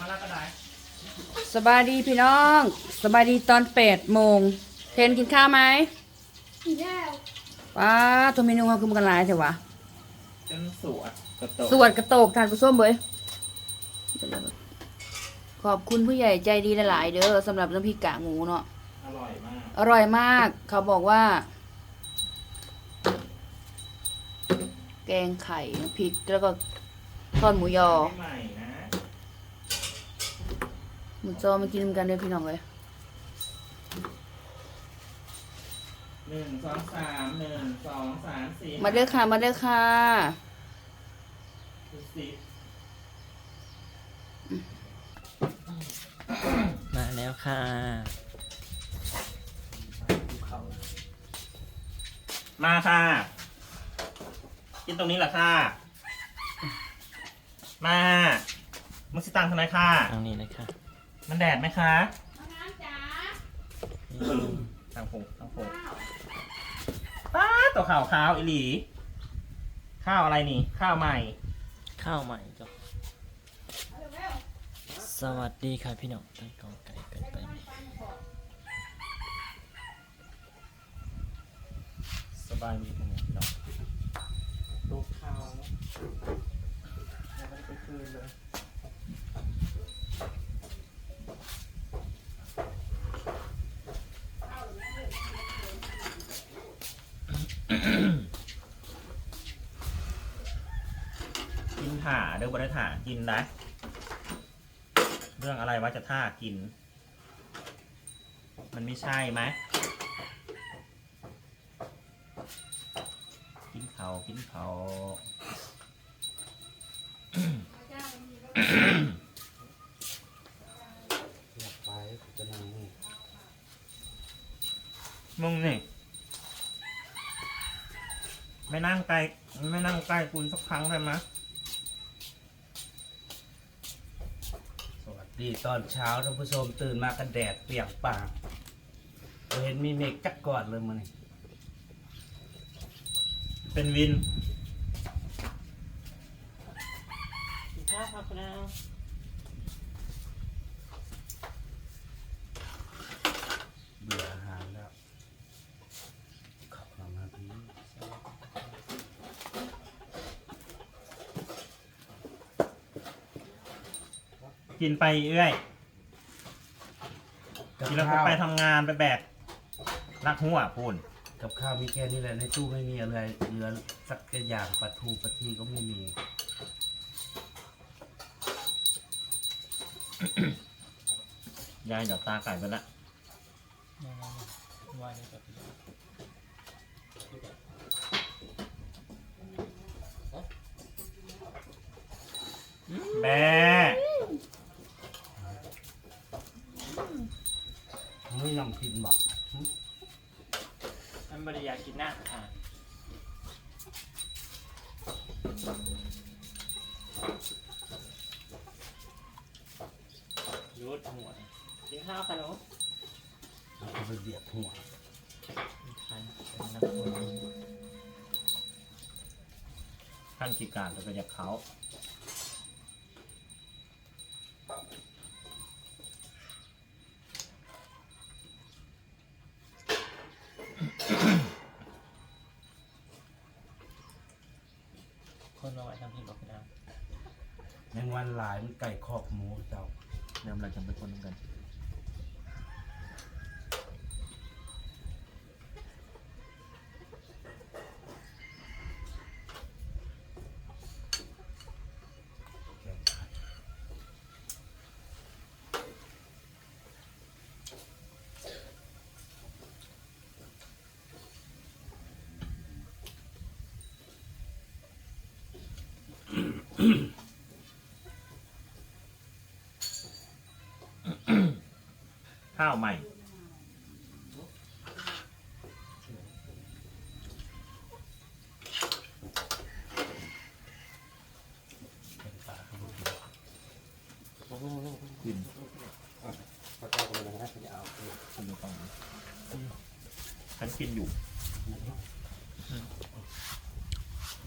มาแล้วก็ได้สบายดีพี่น้อง สบายดีตอนแปดโมงเทนกินข้าวไหมกินแล้วว้าตัวเมนูเขาคือมันกันหลายเถอะวะจนสวดกระโตกสวดกระโตกทานกุส้มเบยขอบคุณผู้ใหญ่ใจดีหลายๆเด้อสำหรับน้ำพริกกากหมูเนาะอร่อยมาก อร่อยมาก เขาบอกว่า แกงไข่น้ำพริกแล้วก็ทอดหมูยอใหม่นะ หมูจอมากินกันเด้อพี่น้องเลยหนึ่งสองสามหนึ่งสองสามสี่มาเด้อค่ะ มาเด้อค่ะสิบมาแล้วค่ะ มาค่ะ กินตรงนี้แหละค่ะ มามุสิตังทำไมค่ะเอานี่เลยค่ะ มันแดดไหมคะน้ำจ๋าทางผงทางผงป้าดตัวข่าวขาวอีหลี ข้าวอะไรนี่ ข้าวใหม่ ข้าวใหม่จ้ะสวัสดีค่ะพี่น้องตั้งกองไก่กันไปไหมสบายดีตรงนี้เนาะลูกข้าวยังไม่ได้ไปคืนเลย กินถ่าเดี๋ยวบได้ถ่ากินนะ เรื่องอะไรว่าจะท่ากิน มันไม่ใช่ไหมกินเขากินเขาอยากไปจะนั่งนี่มึงนี่ไม่นั่งใกล้ไม่นั่งใกล้คุณสักครั้งได้ไหมวัส ดีตอนเช้าท่านผู้ชมตื่นมากันแดดเปียกปากเห็นมีเมฆจักก่อนเลยมันเป็นวิน ข้าวครับคุณอา เบื่ออาหารแล้วขอบคุณนะพี่ กินไปเอื้อยกับกินแล้วก็ข้าวไปทำงานไปแบกรักหัวพูนกับข้าวมีแค่นี้แหละในตู้ไม่มีอะไรเหลือสักอย่างปลาทูปลาทีก็ไม่มียายเดี๋ยวตาไก่ไปละว่าเลยกับพี่แบ ไม่นำกินบอกมันบริยากกินหน้าค่ะรูดหัวกินข้าวค่ะหนูเอาไปเบียดหัวคันเป็นนักบุญ ท่านกิการจะไปจากเขา คนลาไหว้ทำหินบอกพี่น้อง แมงวันหลายมันไก่ขอบหมูเจ้า แนวเราจำเป็นคนเหมือนกันงไข่ ข้าวใหม่ แกงปลาครับผม กิน พระเจ้าก็เลยนะจะเอาเออ กินตรงนี้ฉันกินอยู่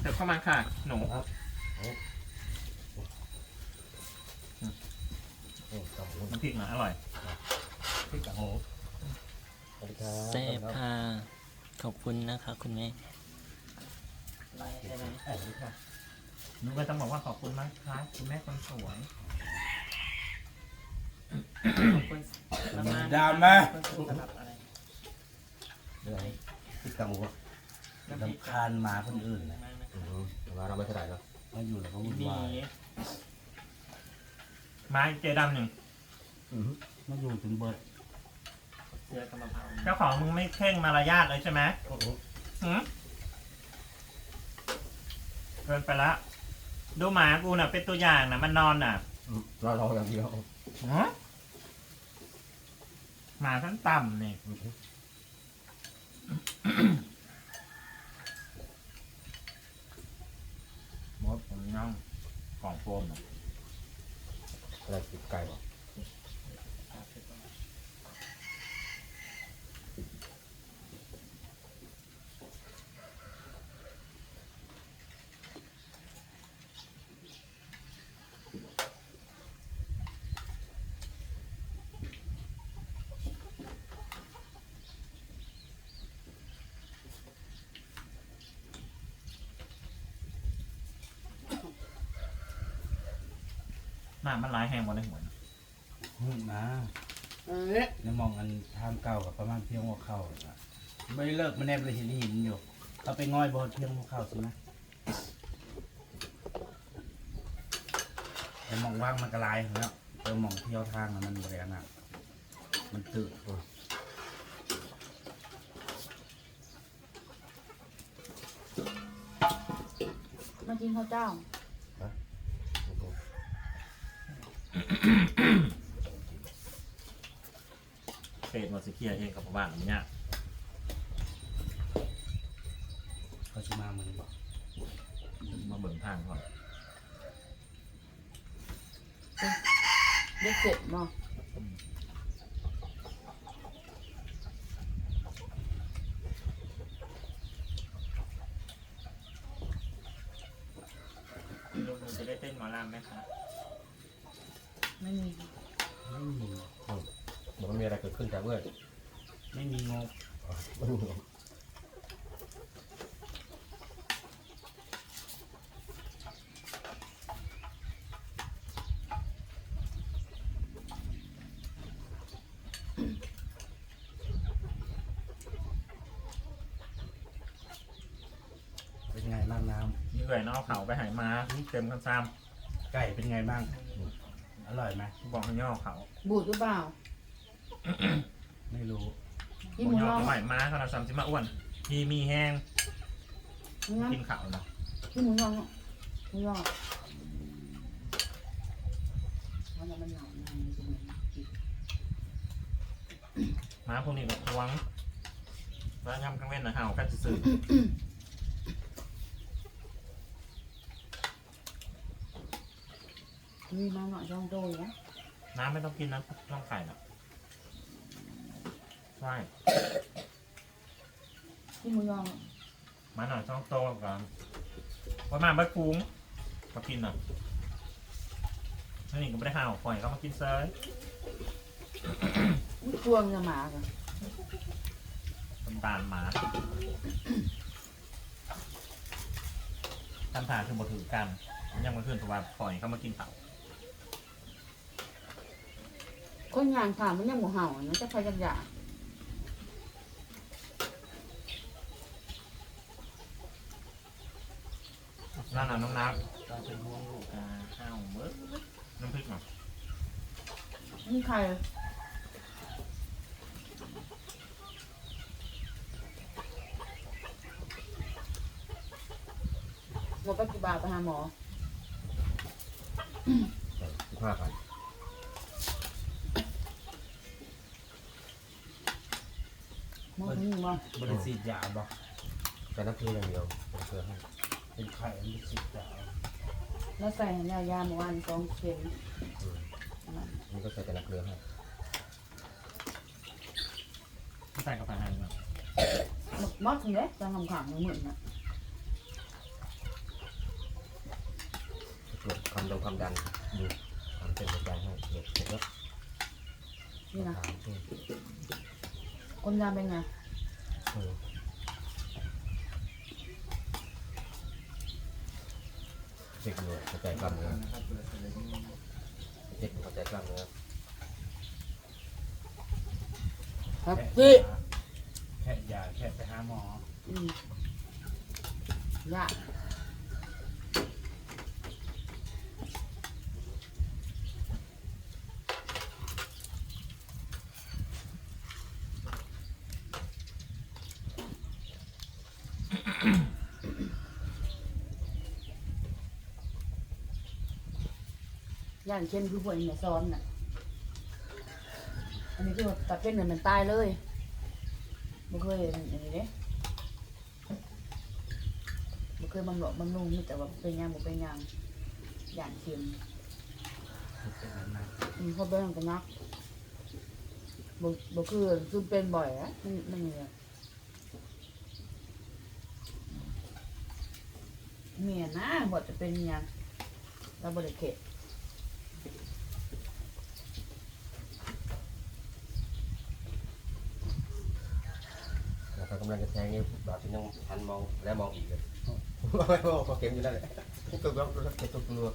เดี๋ยวเข้ามาค่ะ หนู ครับ น้ำพริกนะอร่อยพริกกะโหสวัสดีครับแซ่บค่ะ ขอบคุณนะคะคุณแม่เออค่ะนุ้ก็ต้องบอกว่าขอบคุณมากครับคุณแม่คนสวยขอบคุณมากดามมาสำหรับอะไรเรื่องอะไรติดตามหมูลำคาญหมาคนอื่นนะอืมแต่ว่าเราไม่เท่าไหร่เนาะมาอยู่แล้วก็วุ่นมีวายไม้เจดำหนึ่งอื มมาอยู่จนเบิดเสื้อกำมะพร้าวเจ้าของมึงไม่เข่งมารยาทเลยใช่ไหมโอ้โหหืมเกินไปละ ดูหมากูน่ะ เป็นตัวอย่างน่ะ มันนอนน่ะอืมเรารออย่างเดียวฮะหมาทั้งต่ำนี่อืมมดผมย่องของโฟมน่ะอะไรติดไก่บ่ห มามันร้ายแหงหมดในหัวน่ะหึนะเออแล้วมองอันทางเก่ากับประมาณเพียงหัวเข่าน่ะไม่ได้เลิกมันแนบเลยเห็นหินอยู่เขาไปง่อยบอลเพียงหัวเข่าสินะแต่มองว่างมันกระลายแล้วเจอมองเที่ยวทางอะมันบริเวณน่ะมันตื่นมากินข้าวเจ้า โอ้โห เศษหมดสิเคลียร์เองกับบ้านอย่างเนี้ยเขาชิมาเหมือนบอกมาเบิ่งทางก่อนเด็กเสร็จบ่ลุงจะได้เต้นหมอลำไหมคะ ไม่มี ไม่มี เดี๋ยวมันมีอะไรเกิดขึ้นจากเมื่อ ไม่มี งบไม่รู้เป็นไงบ้างน้นี่เลยเนาะเอาเขาไปใหายมาเต็มกันซ้ำไก่เป็นไงบ้าง อร่อยไหมำบอกให้ย่อเขาบูดหรือเปล่า ไม่รู้ ที่บหอกมูย่ยออเขาใหม่มาขนาดซ้ำจิมาอ้วนมีมีแห้งงั้นกินเขานะที่หมูยอหมูยอมันจะมันหนาวมันจะเหมือนกินม้าพวกนี้ก็ทวงแล้วยำกังเว้นนะเห่ากันซื่อมีมาหน่อยช่องโดยนะๆน้ำไม่ต้องกินนะต้องไข่นะ ใช่ที่หมูยอมาหน่อยต้องโตกันว่ามาเบิดคุ้งมากินหน่อยนี่ก็ไม่ได้เห่าปล่อยเขามากินเซยอุ้ยตัวมันจะหมากันตำตาลหมาทำทานคือบทถือกันยังมาขึ้นเพราะว่าปล่อยเขามากินเต่าคนงานถามมันยังหมูเห่านะจะใครจะอยาก นั่นน่ะน้องน้ตาเป็นห่วงลูกำอ่าข้าวเบิดน้ำพริกหน่อยนี่ใครหมดไปกี่บาทไปหาหมอสิบห้าพันหมอที่นี่บ่บริสิทธิ์ยาบอกแต่น้ำพริกอย่างเดียวเป็นเกลือให้ เป็นไข่บริสิทธิ์ยาแล้วใส่ยายาเมื่อวานสองเข็มอืมมันก็ใส่แต่น้ำเกลือให้ใส่กาแฟให้มาหมดมอดเลยจะทำขังมือเหมือนน่ะตรวจความดันความดันดูความเป็นหัวใจให้เด็กเสร็จแล้วนี่นะถามอืมคนงานเป็นไง เออเด็กอยู่เข้าใจกล้ามเนื้อเด็กอยู่เข้าใจกล้ามเนื้อครับพี่แค่ยาแค่ไปหาหมออืมยาก ย่านเช่นคือพวกไอ้เนี่ยซ้อนน่ะ อันนี้คือตัดเป็นเหมือนมันตายเลยบ่เคยอันนี้เด้บ่เคยบำหลอกบำรุงมีแต่ว่าเป็นยังบ่เป็นยังย่านเค็มเป็นนั้นอืมเพราะเป็นหยังก็นักบ่บ่คือคือเป็นบ่อยอะมันมันเนี่ย เมียนะบ่จะเป็นหยังเราบ่ได้เข็ด แล้วก็กำลังจะแทงนี่แบบที่ยังทันมองและมองอีกเลยไม่มองพอเข็มอยู่นั่นแหละตัวกล้องตัวตัวกลัว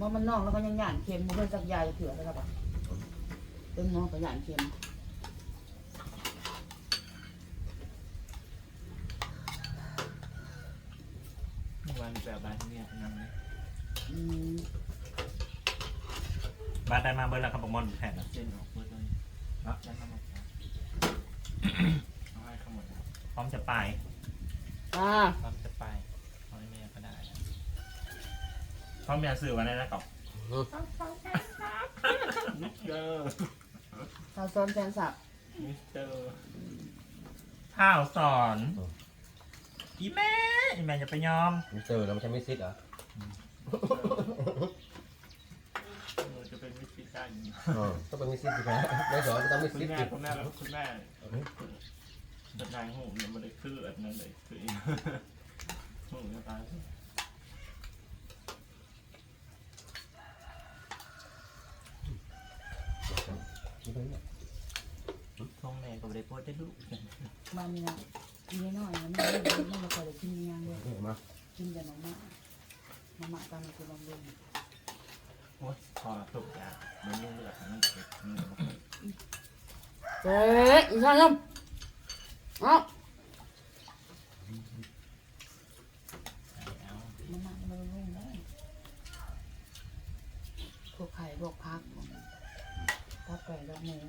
ว่ามันน่อกแล้วก็ยังหยานเค็มมันเพิ่อนสักยายเถื่อแล้วครับเป็นน้องกับหยานเค็ม วันแบบบ้านเนี่ยนั่งเลยอืมบ้านได้มาเบิร์ดแล้วครับผมมอนแผ่นนะเส้นออกหมดเลยเนาะยันน้ำมันเอาให้เขาหมดแล้วพร้อมจะไปอ่าความจะไปเอาให้แม่ก็ได้นะพร้อมจะสื่อวันนั้นนะกับมิสเตอร์สาวซ้อนแฟนสับมิสเตอร์ข้าวสอน อีแม่อีแม่จะไปยอมมิสเตอร์แล้วมันใช่ไม่ซิดเหรอหนูจะเป็นมิสซิซ่าอย่างนี้เออต้องเป็นมิสซิดสิครับไม่สอนก็ต้องมิคุณซิดแม่สิคุณแม่คุณแม่บันไดหูเนี่ยมันได้คืออันนั้นเลยคืออีกหูจะตายท้องแม่ก็ไม่ได้โพสได้ลูก มามีนะ กินน้อยนะไม่ได้ไม่ได้คอยได้กินยังเลยนี่มากินแต่น้องมะน้องมะตามมาคือบำรุงโอ้ยพอทุกอย่างมันยุ่งเลือดมันเจ็บมันเจ๊อีกท่านนึงเอ้าเอาน้องมะมันบำรุงเลยพวกไข่พวกพักพักไก่รับเมือ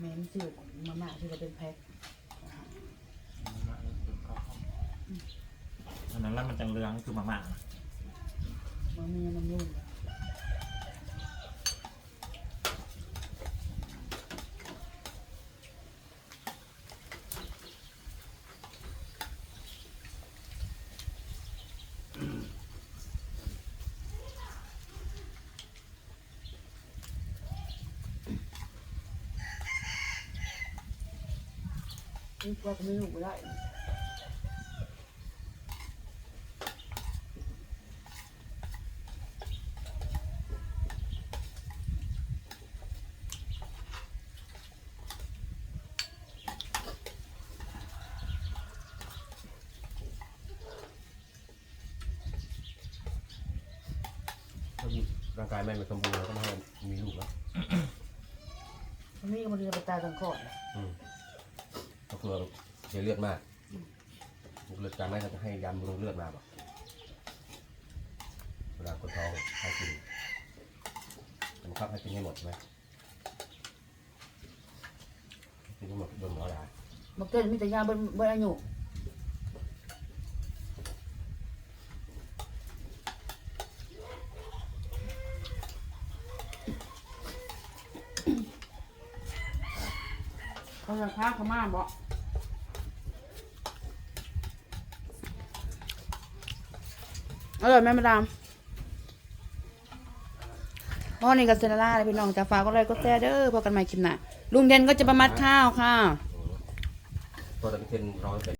แม่มันจืดมาม่าที่เราเป็นแพ็คมาแล้วเป็นข้าวหอมอันนั้นแล้วมันจังเรืองคือมาม่า มันมีมันยุ่ง นี่ก็ไม่รู้ได้ถ้าร่างกายไม่สมบูรณ์เราก็ไม่ให้มีลูกแล้ว มันมีคนเดียวไปตายกันก่อน อืม ก็กลัวเสียเลือดมากเลือดการไม่เราจะให้ยาบำรุงเลือดมาป่ะเวลากดท้องให้กินจะบังคับให้กินให้หมดใช่ไหมกินให้หมดโดนหมอด่ามาเกิดมีแต่ยาบนบนอายุเขาจะค้าเขามาบอก อร่อยไหมมาดามพ่อนี่กับเซนาร่าเลยพี่น้องจะฝากก็เลยก็แซ่เด้อพอกันใหม่คลิปหน้าลุงเด่นก็จะประมัดข้าวค่ะ ตัวตะเพียนร้อยเป็น